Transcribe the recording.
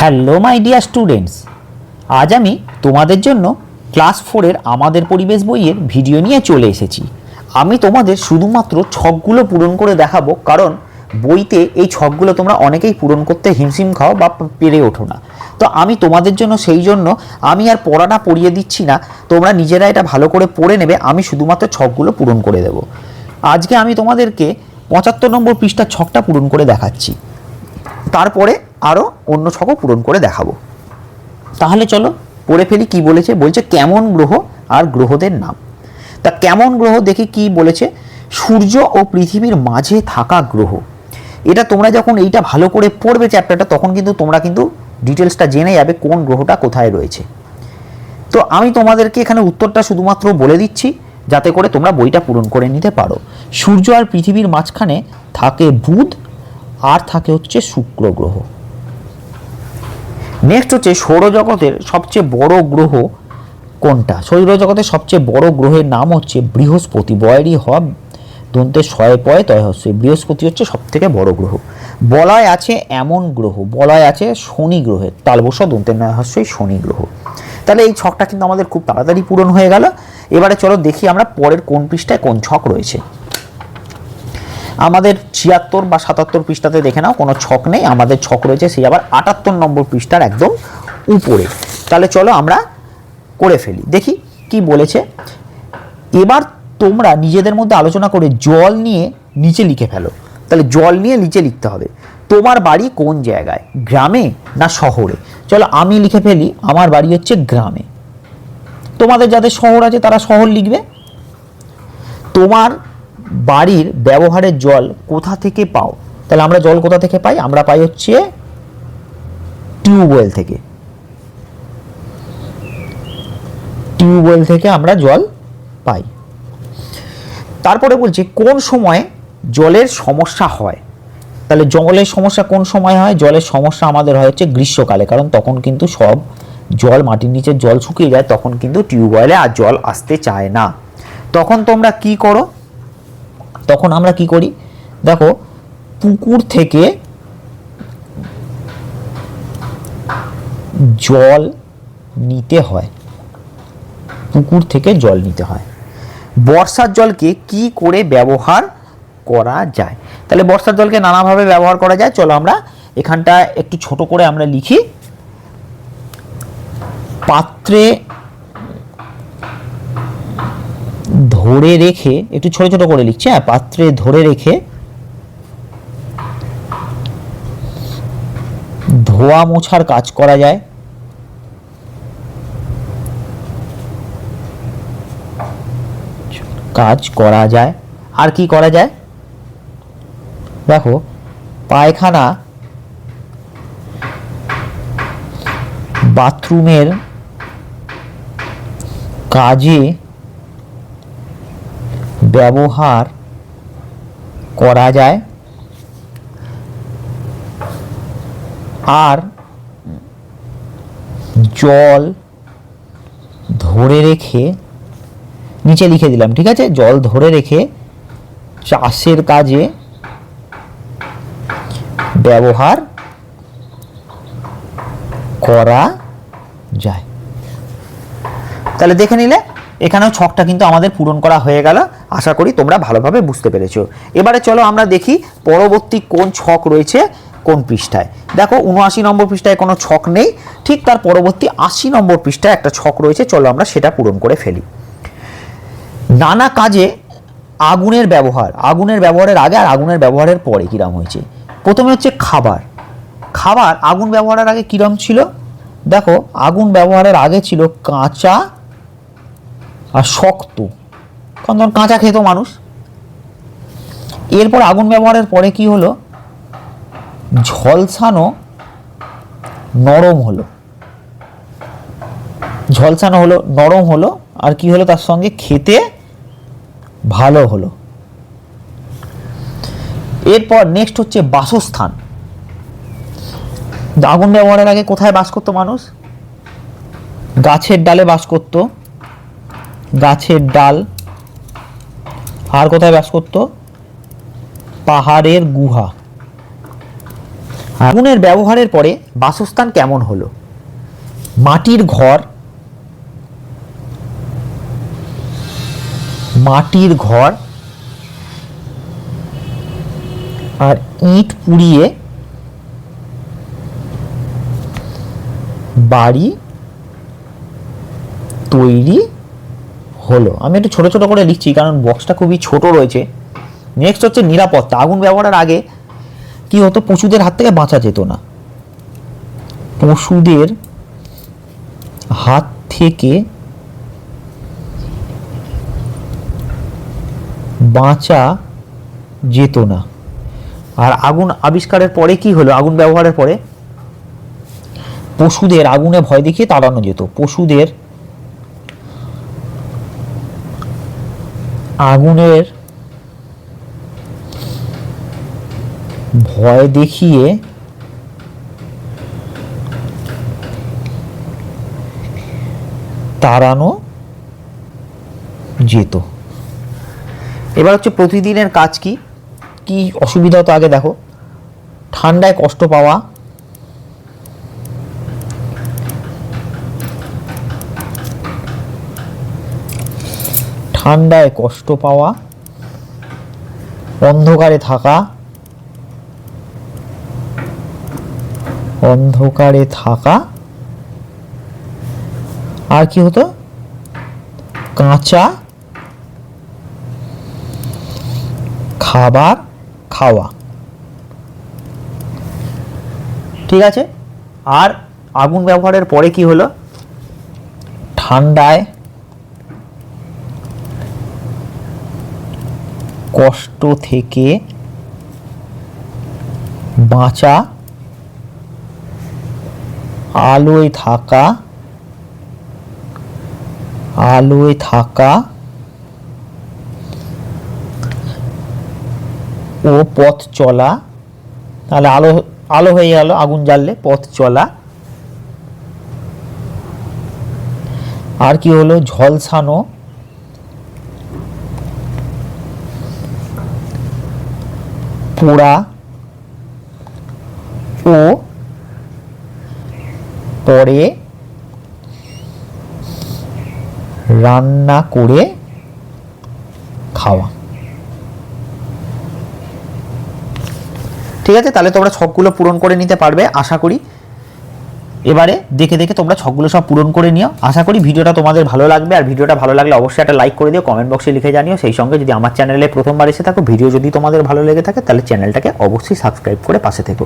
Hello my dear students আজ আমি তোমাদের জন্য ক্লাস ফোরের আমাদের পরিবেশ বইয়ের ভিডিও নিয়ে চলে এসেছি। আমি তোমাদের শুধুমাত্র ছকগুলো পূরণ করে দেখাবো, কারণ বইতে এই ছকগুলো তোমরা অনেকেই পূরণ করতে হিমশিম খাও বা পেরে ওঠো না। তো আমি তোমাদের জন্য সেই জন্য আমি আর পড়াটা পড়িয়ে দিচ্ছি না, তোমরা নিজেরা এটা ভালো করে পড়ে নেবে, আমি শুধুমাত্র ছকগুলো পূরণ করে দেবো। আজকে আমি তোমাদেরকে পঁচাত্তর নম্বর পৃষ্ঠার ছকটা পূরণ করে দেখাচ্ছি। তারপরে আরও অন্য ছকও পূরণ করে দেখাবো। তাহলে চলো, পড়ে ফেলি কি বলেছে। বলছে, কেমন গ্রহ আর গ্রহদের নাম? তা কেমন গ্রহ দেখে কি বলেছে? সূর্য ও পৃথিবীর মাঝে থাকা গ্রহ। এটা তোমরা যখন এইটা ভালো করে পড়বে চ্যাপ্টারটা তখন কিন্তু তোমরা কিন্তু ডিটেলসটা জেনে যাবে কোন গ্রহটা কোথায় রয়েছে। তো আমি তোমাদেরকে এখানে উত্তরটা শুধুমাত্র বলে দিচ্ছি, যাতে করে তোমরা বইটা পূরণ করে নিতে পারো। সূর্য আর পৃথিবীর মাঝখানে থাকে বুধ, আর থাকে হচ্ছে শুক্র গ্রহ। নেক্সট হচ্ছে সৌরজগতের সবচেয়ে বড় গ্রহ কোনটা? সৌরজগতের সবচেয়ে বড় গ্রহের নাম হচ্ছে বৃহস্পতি। বয়েরই হব দন্তে শয়ে পয় তয় হচ্ছে। বৃহস্পতি হচ্ছে সব থেকে বড় গ্রহ। বলয় আছে এমন গ্রহ। বলয় আছে শনি গ্রহের। তালবস দন্তের নয় হচ্ছে শনি গ্রহ। তাহলে এই ছকটা কিন্তু আমাদের খুব তাড়াতাড়ি পূরণ হয়ে গেল। এবারে চলো দেখি আমরা পরের কোন পৃষ্ঠায় কোন ছক রয়েছে। আমাদের ছিয়াত্তর বা সাতাত্তর পৃষ্ঠাতে দেখে নাও, কোনো ছক নেই, আমাদের ছক রয়েছে সেই আবার আটাত্তর নম্বর পৃষ্ঠার একদম উপরে। তাহলে চলো আমরা করে ফেলি। দেখি কি বলেছে। এবার তোমরা নিজেদের মধ্যে আলোচনা করে জল নিয়ে নিচে লিখে ফেলো। তাহলে জল নিয়ে নিচে লিখতে হবে। তোমার বাড়ি কোন জায়গায়? গ্রামে না শহরে? চলো আমি লিখে ফেলি, আমার বাড়ি হচ্ছে গ্রামে। তোমাদের যাদের শহর আছে তারা শহর লিখবে। তোমার বাড়ির ব্যবহারের জল কোথা থেকে পাও? তাহলে আমরা জল কোথা থেকে পাই? আমরা পাই হচ্ছে টিউবওয়েল থেকে। টিউবওয়েল থেকে আমরা জল পাই। তারপরে বলছে, কোন সময় জলের সমস্যা হয়? তাহলে জলের সমস্যা কোন সময় হয়? জলের সমস্যা আমাদের হয় হচ্ছে গ্রীষ্মকালে, কারণ তখন কিন্তু সব জল, মাটির নিচে জল শুকিয়ে যায়, তখন কিন্তু টিউবওয়েলে আর জল আসতে চায় না। তখন তোমরা কি করো? তখন আমরা কি করি? দেখো, পুকুর থেকে জল নিতে হয়। পুকুর থেকে জল নিতে হয়। বর্ষার জলকে কি করে ব্যবহার করা যায়? তাহলে বর্ষার জলকে নানাভাবে ব্যবহার করা যায়। চলো আমরা এখানটা একটু ছোট করে আমরা লিখি। পাত্রে ধরে রেখে, একটু ছোট ছোট করে লিখছি হ্যাঁ পাত্রে ধরে রেখে ধোয়া মোছার কাজ করা যায়। কাজ করা যায়। আর কি করা যায়? দেখো, পায়খানা বাথরুমের কাজে ব্যবহার করা যায়। আর জল ধরে রেখে, নিচে লিখে দিলাম, ঠিক আছে? জল ধরে রেখে চাষের কাজে ব্যবহার করা যায়। তাহলে দেখে নিলে, এখানেও ছকটা কিন্তু আমাদের পূরণ করা হয়ে গেল। আশা করি তোমরা ভালোভাবে বুঝতে পেরেছ। এবারে চলো আমরা দেখি পরবর্তী কোন ছক রয়েছে কোন পৃষ্ঠায়। দেখো উনআশি নম্বর পৃষ্ঠায় কোনো ছক নেই, ঠিক তার পরবর্তী আশি নম্বর পৃষ্ঠায় একটা ছক রয়েছে, চলো আমরা সেটা পূরণ করে ফেলি। নানা কাজে আগুনের ব্যবহার, আগুনের ব্যবহারের আগে আর আগুনের ব্যবহারের পরে কিরম হয়েছে। প্রথমে হচ্ছে খাবার। খাবার আগুন ব্যবহারের আগে কিরম ছিল? দেখো, আগুন ব্যবহারের আগে ছিল কাঁচা আর শক্ত। কারণ তখন কাঁচা খেত মানুষ। এরপর আগুন ব্যবহারের পরে কি হলো? ঝলসানো নরম হলো। ঝলসানো হলো, নরম হলো, আর কি হলো তার সঙ্গে? খেতে ভালো হলো। এরপর নেক্সট হচ্ছে বাসস্থান। আগুন ব্যবহারের আগে কোথায় বাস করতো মানুষ? গাছের ডালে বাস করতো। গাছের ডাল আর কোথায় বাস করত? পাহাড়ের গুহা। আগুনের ব্যবহারের পরে বাসস্থান কেমন হলো? মাটির ঘর। মাটির ঘর। আর ইট পুড়িয়ে বাড়ি তৈরি হলো। আমি একটু ছোট ছোট করে লিখছি, কারণ বক্সটা খুবই ছোট রয়েছে। নেক্সট হচ্ছে নিরাপত্তা। আগুন ব্যবহারের আগে কি হতো? পশুদের হাত থেকে বাঁচা যেত না। পশুদের হাত থেকে বাঁচা যেত না। আর আগুন আবিষ্কারের পরে কি হলো? আগুন ব্যবহারের পরে পশুদের আগুনে ভয় দেখিয়ে তাড়ানো যেত। পশুদের আগুনের ভয় দেখিয়ে তাড়ানো যেত। এবার হচ্ছে প্রতিদিনের কাজ কি? কি অসুবিধা তো আগে দেখো। ঠান্ডায় কষ্ট পাওয়া ঠান্ডায় কষ্ট পাওয়া, অন্ধকারে থাকা অন্ধকারে থাকা, আর কি হতো? কাঁচা খাবার খাওয়া। ঠিক আছে? আর আগুন ব্যবহারের পরে কি হলো? ঠান্ডায় কষ্ট থেকে বাঁচা, আলোয় থাকা আলোয় থাকা ও পথ চলা, তাহলে আলো আলো হয়ে গেল, আগুন জ্বাললে পথ চলা। আর কি হলো? ঝলসানো পোড়া ও পরে রান্না করে খাওয়া। ঠিক আছে? তাহলে তোমরা ছকগুলো পূরণ করে নিতে পারবে, আশা করি। এবারে দেখে দেখে তোমরা ছকগুলো সব পূরণ করে নিও। আশা করি ভিডিওটা তোমাদের ভালো লাগবে, আর ভিডিওটা ভালো লাগলে অবশ্যই একটা লাইক করে দিও কমেন্ট বক্সে লিখে জানিও। সেই সঙ্গে যদি আমার চ্যানেলে প্রথমবার এসে থাকো ভিডিও যদি তোমাদের ভালো লেগে থাকে, তাহলে চ্যানেলটাকে অবশ্যই সাবস্ক্রাইব করে পাশে থেকো।